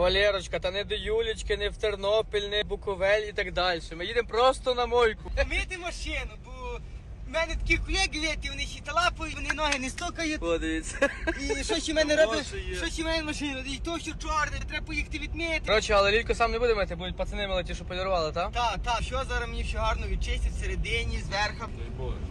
Валерочка, та не до Юлічки, не в Тернопіль, не в Буковель і так далі. Ми їдемо просто на мойку. Мити машину, бо в мене такі колеги віти, вони ще талапають, вони ноги не стукають. Подивіться. І що ще в мене робить? є. Що ще в мене машина? І то, що чорне, треба поїхати відмити. Коротше, але Лілько сам не буде мити, будуть пацани ті, що полірували, так? Так, так, що зараз мені все гарно відчистять всередині, зверху.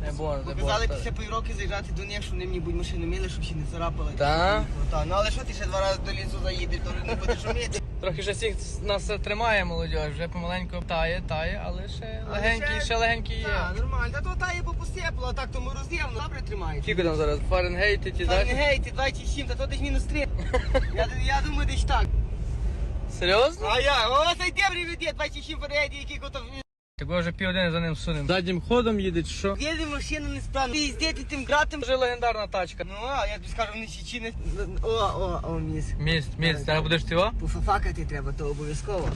Не боже, не Показали після півроки заїжджати до них, що вони мені будуть машину мили, щоб ще не царапали. Та? Так, ну але що ти ще два рази до лісу заїдеш, то не будеш уміти. Трохи ще всіх нас тримає молодь, вже помаленьку тає, тає, але ще Але легенький, ще- ще легенький є. Так, нормально. Та то та є попустепло, а так тому роз'ємно. добре тримається. Скільки там зараз? Фаренгейти ті далі? Фаренгейт, 27, та то десь мінус 3. Я, я думаю, десь так. Серйозно? А я, о, цей дебрі людей, 27 Фаренгейті, який готов. Так ви вже південь за ним сунемо. Заднім ходом їде, чи що? Їде машина несправна. Ти здети тим гратом. Вже легендарна тачка. Ну, а я тобі скажу, вони ще чи не... О, о, о, міс. Міст, міст, зараз будеш ти о? Пофафакати треба, то обов'язково.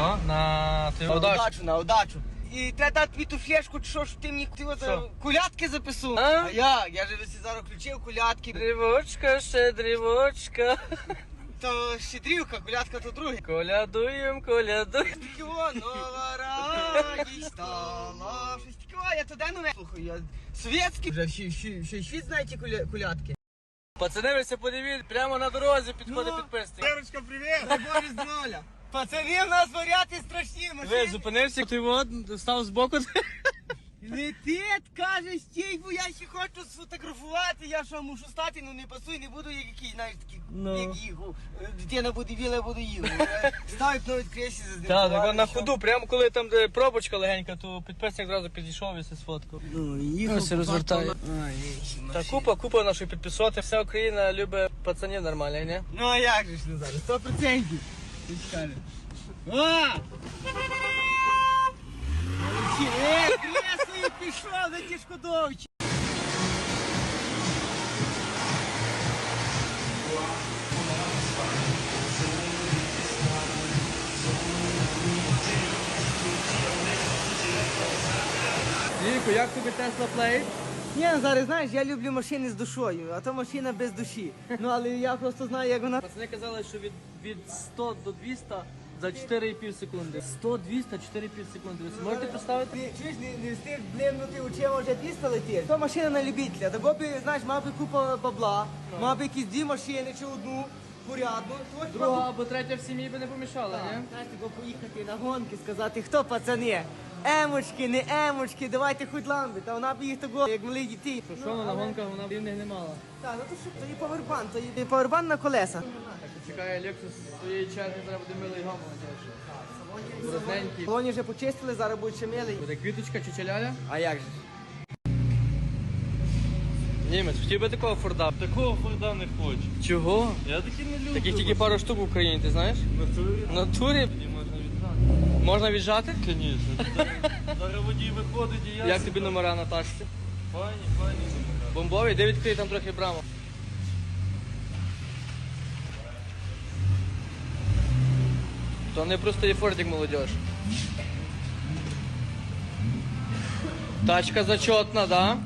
О, на ти На удачу. удачу, на удачу. І треба дати тобі ту флешку, що ж ти мені ти Що? кулятки запису. А? А як? Я же зараз включив кулятки. Дрівочка, ще дрівочка. То щедрівка, кулятка то друге. Колядуєм, колядуєм. Нова радість стала. Щось таке, я туди нове слухаю. Я совєтський. Вже всі, всі, всі світ знає ті куля- кулятки. Пацани, ви це подивіть, прямо на дорозі підходить Ну. підписник. Лерочка, привіт! Дай Боже здоров'я. Пацани, в нас варіати страшні Ви машини. зупинився, ти от, став збоку. Летить, каже, стій, бо я ще хочу сфотографувати, я що мушу стати, ну не пасуй, не буду як який, знаєш, такий, Ну. як їхав. Дитина буде біла, я буду їхав. Ставить навіть кресі за Так, так на ходу, прямо коли там де пробочка легенька, то підписник одразу підійшов і все сфоткав. Ну, їхав. Ось розвертає. Ай, які Та машини. купа, купа нашої підписоти. Вся Україна любить пацанів нормальних, ні? Ну а як же ж не зараз? Сто процентів. Ти! Молодці, е, кресою пішов за ті шкодовчі. Ліко, як тобі Tesla Play? Ні, ну, зараз знаєш, я люблю машини з душою, а то машина без душі. Ну але я просто знаю, як вона. Пацани казали, що від, від 100 до 200 за 4,5 секунди. 100, 200, 4,5 секунди. Ви можете представити? Ти чуєш, не, не встиг блимнути очима вже 200 летиш. То машина на любителя. Того би, знаєш, мав би купа бабла, мав би якісь дві машини чи одну Порядно, Друга або третя в сім'ї би не помішала, ні? Знаєш, тако поїхати на гонки, сказати, хто пацани? Емочки, не емочки, давайте хоч ламби. Та вона б їх того, як мали діти. Що вона на гонках, вона рівних не мала. Так, ну то що, то є павербан, то є павербан на колеса. Чекає Lexus своєї черги, треба буде милий молодіж. Розненький. Колоні вже почистили, зараз будуть ще милий. Буде квіточка чи челяля? А як же? Німець, хотів би такого Форда. Такого Форда не хочу. Чого? Я таки не люблю. Таких тільки пару штук в Україні, ти знаєш? Натурі. В натурі Тоді можна віддати. Можна віджати? Звісно. Зараз водій виходить і я... Як тобі номера на тачці? Файні, файні номера. Бомбові, де відкрий там трохи браму. То не просто є фордик молодіж. Тачка зачетна, да?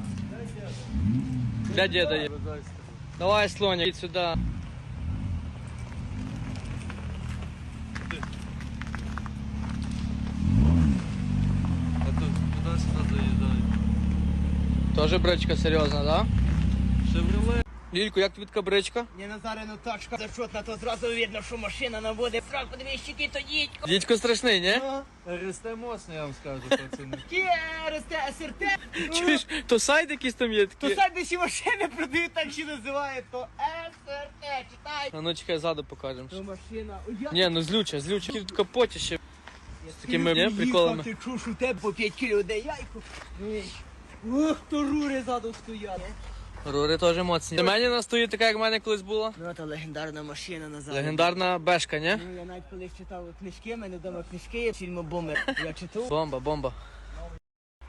Для деда є. Давай, слоня, йди сюди. Тут туди-сюди заїжджаю. Тоже бричка серйозна, да? Шевроле. Лілько, як тобі така бричка? Не Назарину тачка зачетна, то зразу видно, що машина наводить. Срак, подивись, щеки, то дідько. Дідько страшний, ні? РСТ моцний, я вам скажу, пацани. КРСТ, СРТ. Чуєш, то сайт якийсь там є То такий. сайт, де ще машини продають, так ще називають, то СРТ, читай. А ну чекай, ззаду покажемо. То машина, я Ні, ну злюча, злюча. Тут в капоті ще. З такими ні, приколами. Ти чуш у тебе по 5 кілів де яйку. Ух, то рури ззаду стояли. Рури теж моцні. Для мене вона стоїть така, як в мене колись була. Ну, та легендарна машина назад. Легендарна бешка, ні? Ну, я навіть колись читав книжки, в мене вдома книжки є фільму Бомер. Я читав. Бомба, бомба.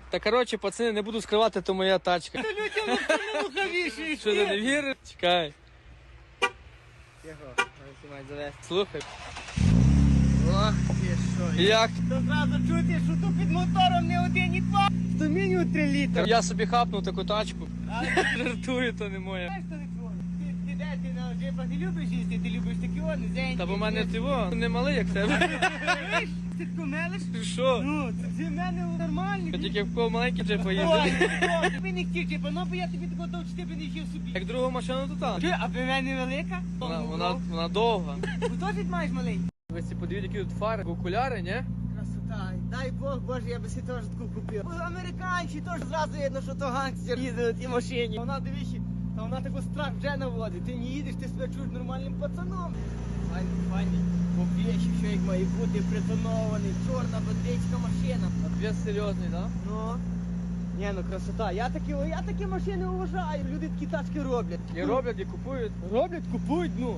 Та коротше, пацани, не буду скривати, то моя тачка. Людям ну лухавіші. Що ти не віриш? Чекай, Його, мають завести. слухай. Ох, ти що. Як? То зразу чути, що тут під мотором не один і два. То мінімум 3 літри. Я собі хапнув таку тачку. Жартую, то не моя. знаєш, не? Ти, ти де ти на джипах не любиш їсти, ти любиш такі о, низенькі. Та бо в мене тиво не малий, як тебе. Ти тако мелиш? Що? Ну, це в мене нормальний. Тільки в кого маленький джип Ой, поїздить. ой, ти б не хотів джипа, ну бо я тобі такого ти б не хотів собі. Як другу машину, то так. Ти, а в мене велика? Вона, вона, вона довга. Ви теж маєш маленький? Ви ці подивіть, які тут фари, окуляри, ні? Красота. Дай Бог, Боже, я би си теж таку купив. Американці теж зразу видно, що то гангстер їде на тій машині. Вона дивіться, та вона таку страх вже наводить. Ти не їдеш, ти себе чуєш нормальним пацаном. Файний, файний. Побєші, що як має бути притонований. Чорна бандитська машина. Отвес серйозний, так? Ну. Ні, ну красота. Я такі, я такі машини вважаю. Люди такі тачки роблять. І роблять, і купують. Роблять, купують, ну.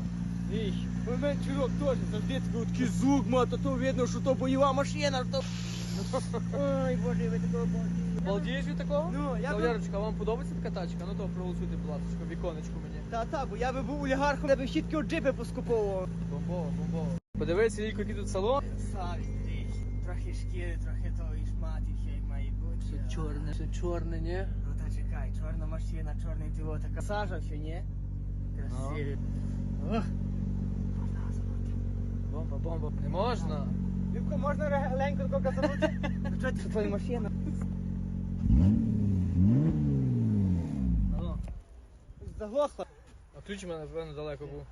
Віч, у мене чурок теж завжди такий такий звук, ма, то то видно, що то бойова машина, що... Ой, боже, ви такого бачите. Балдієш від такого? Ну, я би- Кавалерочка, вам подобається така тачка? Ну то проголосуйте, будь ласка, віконечку мені. Та, та, бо я би був олігархом, я би ще такі джипи поскуповував. Бомбово, бомбово. Подивися, Лілько, який тут салон. Совість, віч. Трохи шкіри, трохи того і шмат, і все як має бути. Все чорне, все чорне, ні? Ну та чекай, чорна машина, чорний диво, така сажа, все, ні? Красиві. Ох. Бомба. Не можна. Любко, можна легенько такого газанути? Ну що це твоя машина? Ну. Заглохла. А ключ у мене, певно, далеко був.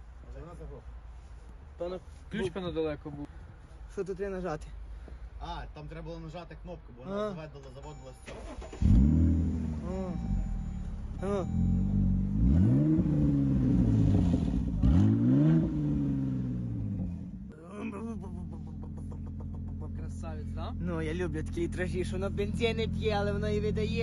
Певно, ключ, певно, далеко був. Що тут треба нажати? А, там треба було нажати кнопку, бо вона заведила, заводила з цього. О. О. Красавець, так? Ну, я люблю такі літражі, що воно бензин не п'є, але воно і видає.